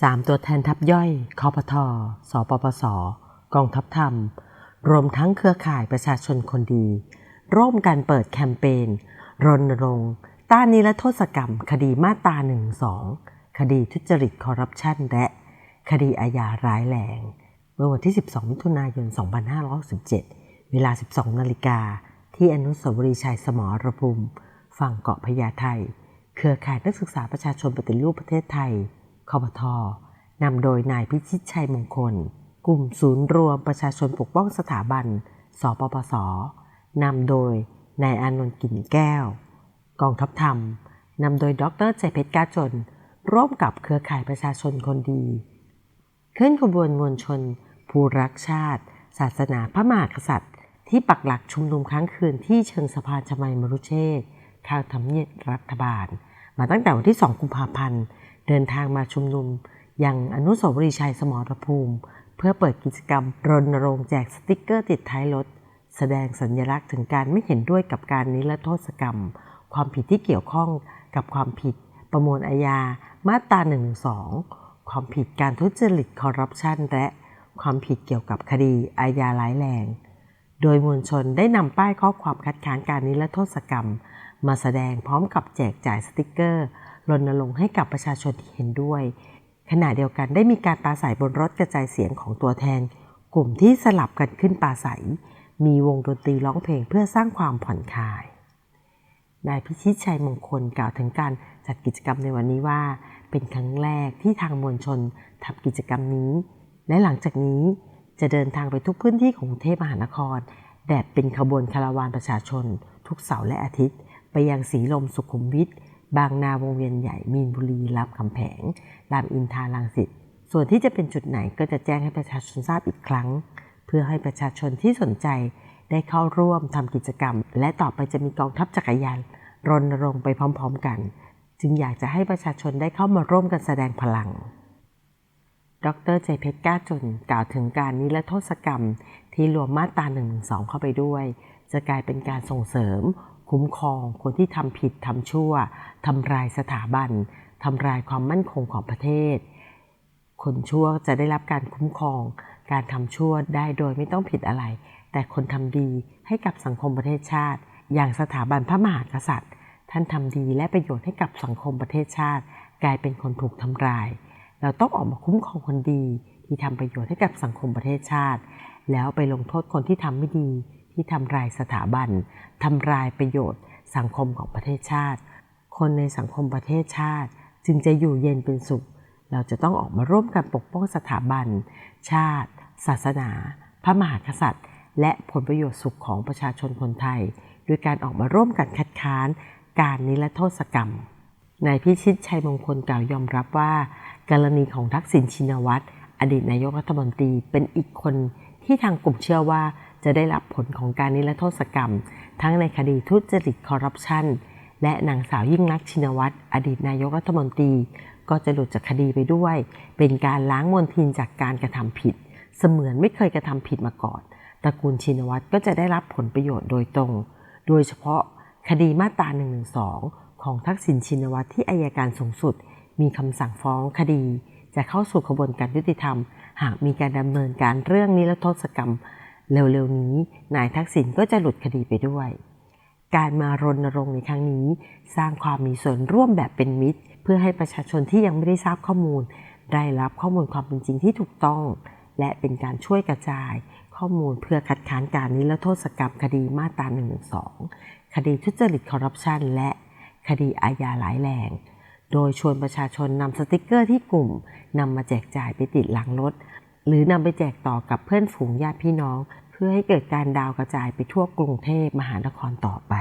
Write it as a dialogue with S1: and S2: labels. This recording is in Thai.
S1: 3 ตัวแทนทัพย่อยคอปทอสปปส กองทัพธรรม รวมทั้งเครือข่ายประชาชนคนดี ร่วมกันเปิดแคมเปญรณรงค์ต้านนิรโทษกรรม คดีมาตรา1 2คดีทุจริตคอร์รัปชันและคดีอาญาร้ายแรงเมื่อวันที่ 12 มิถุนายน 2567 เวลา 12 นาฬิกา ที่อนุสาวรีย์ชัยสมรภูมิ ฝั่งเกาะพญาไทเครือข่ายนักศึกษาประชาชนปฏิรูปประเทศไทย คปทนำโดยนายพิชิตชัยมงคล กลุ่มศูนย์รวมประชาชนปกป้องสถาบัน สปปส นำโดยนายอานนท์กิ่นแก้ว กองทัพธรรม นำโดยดรใจเพชรกาจน ร่วมกับเครือข่ายประชาชนคนดีขึ้นขบวนมวลชน ผู้รักชาติ ศาสนาพระมหากษัตริย์ ที่ปักหลักชุมนุมครั้งคืนที่เชิงสะพานชมัยมรุเชษฐ์ข้างทำเนียบรัฐบาล มาตั้งแต่วันที่ 2 กุมภาพันธ์ เดินทางมาชุมนุม ยังอนุสาวรีย์ชัยสมรภูมิ เพื่อเปิดกิจกรรมรณรงค์แจกสติกเกอร์ติดท้ายรถ แสดงสัญลักษณ์ถึงการไม่เห็นด้วยกับการนิรโทษกรรม ความผิดที่เกี่ยวข้องกับความผิด ประมวลอาญามาตรา112ความผิดการทุจริตคอร์รัปชันและความผิดเกี่ยวกับคดีอาญาร้ายแรง โดยมวลชนได้นำป้ายข้อความคัดค้านการนิรโทษกรรม มาแสดงพร้อมกับแจกจ่ายสติกเกอร์ รณรงค์ให้กับประชาชนที่เห็นด้วย ขณะเดียวกันได้มีการปราศัยบนรถกระจายเสียงของตัวแทน กลุ่มที่สลับกันขึ้นปราศัย มีวงดนตรีร้องเพลงเพื่อสร้างความผ่อนคลายนายพิชิตชัยมงคลกล่าวถึงการจัดกิจกรรมในวันนี้ว่า เป็นครั้งแรกที่ทางมวลชนทำกิจกรรมนี้ และหลังจากนี้จะเดินทางไปทุกพื้นที่ของกรุงเทพมหานคร แบบเป็นขบวนคาราวานประชาชน ทุกเสาร์และอาทิตย์ ไปยังสีลมสุขุมวิท บางนาวงเวียนใหญ่มีนบุรีรามคำแผงรามอินทราลังสิตส่วนที่จะเป็นจุดไหนก็จะแจ้งให้ประชาชนทราบอีกครั้ง เพื่อให้ประชาชนที่สนใจได้เข้าร่วมทำกิจกรรม และต่อไปจะมีกองทัพจักรยานรณรงค์ไปพร้อม ๆ กัน จึงอยากจะให้ประชาชนได้เข้ามาร่วมกันแสดงพลัง ดรใจเพชรก้าจนกล่าวถึงการนิรโทษกรรม ที่รวมมาตรา1นึเข้าไปด้วย จะกลายเป็นการส่งเสริม คุ้มครองคนที่ทำผิดทำชั่วทำลายสถาบันทำลายความมั่นคงของประเทศ คนชั่วจะได้รับการคุ้มครอง การทำชั่วได้โดยไม่ต้องผิดอะไร แต่คนทำดีให้กับสังคมประเทศชาติ อย่างสถาบันพระมหากษัตริย์ ท่านทำดีและประโยชน์ให้กับสังคมประเทศชาติ กลายเป็นคนถูกทำลาย เราต้องออกมาคุ้มครองคนดี ที่ทำประโยชน์ให้กับสังคมประเทศชาติ แล้วไปลงโทษคนที่ทำไม่ดี ที่ทำลายสถาบันทำลายประโยชน์ สังคมของประเทศชาติ คนในสังคมประเทศชาติ จึงจะอยู่เย็นเป็นสุข เราจะต้องออกมาร่วมกันปกป้องสถาบัน ชาติ ศาสนา พระมหากษัตริย์ และผลประโยชน์สุขของประชาชนคนไทย ด้วยการออกมาร่วมกันคัดค้าน การนิรโทษกรรมนายพิชิตชัยมงคลกล่าวยอมรับว่า กรณีของทักษิณชินวัตรอดีตนายกรัฐมนตรีเป็นอีกคนที่ทางกลุ่มเชื่อว่า จะได้รับผลของการนิรโทษกรรม ทั้งในคดีทุจริตคอร์รัปชันและนางสาวยิ่งลักษณ์ชินวัตรอดีตนายกรัฐมนตรี ก็จะหลุดจากคดีไปด้วย เป็นการล้างมลทินจากการกระทำผิด เสมือนไม่เคยกระทำผิดมาก่อนตระกูลชินวัตรก็จะได้รับผลประโยชน์โดยตรง โดยเฉพาะคดีมาตรา1นึของทักษิณชินวัตรที่อายการสูงสุด มีคำสั่งฟ้องคดี จะเข้าสู่กระบวนการยุติธรรม หากมีการดำเนินการเรื่องนิรโทษกรรม เร็วๆนี้นายทักษิณก็จะหลุดคดีไปด้วย การมารณรงค์ในครั้งนี้ สร้างความมีส่วนร่วมแบบเป็นมิตร เพื่อให้ประชาชนที่ยังไม่ได้ทราบข้อมูล ได้รับข้อมูลความเป็นจริงที่ถูกต้อง และเป็นการช่วยกระจาย ข้อมูลเพื่อคัดค้านการนิรโทษกรรมคดีมาตรา1นึคดีทุจริตคอร์รัปชันและคดีอาญาหลายแรงโดยชวนประชาชนนำสติกเกอร์ที่กลุ่มนำมาแจกจ่ายไปติดหลังรถ หรือนำไปแจกต่อกับเพื่อนฝูงญาติพี่น้อง เพื่อให้เกิดการดาวกระจายไปทั่วกรุงเทพมหานครต่อไป